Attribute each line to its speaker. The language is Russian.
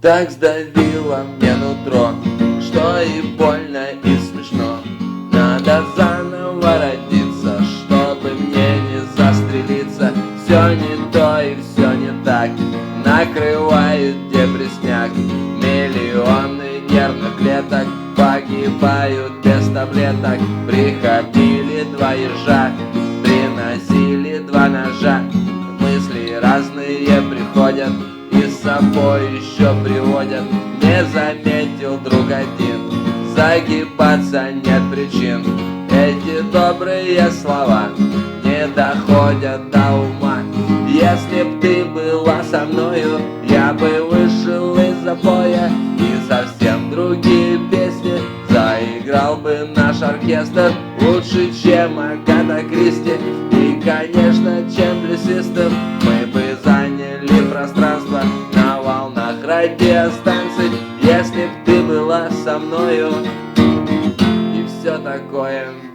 Speaker 1: Так сдавило мне нутро, что и больно, и смешно. Надо заново родиться, чтобы мне не застрелиться. Все не то и все не так, накрывает депресняк. Миллионы нервных клеток погибают без таблеток. Приходили два ежа, приносили два ножа. Мысли разные приходят собой еще приводят. Не заметил друг один, загибаться нет причин. Эти добрые слова не доходят до ума. Если б ты была со мною, я бы вышел из запоя и совсем другие песни заиграл бы наш оркестр лучше, чем Агата Кристи и, конечно, чем Блюсистер. Волнах радиостанций, если б ты была со мною и все такое.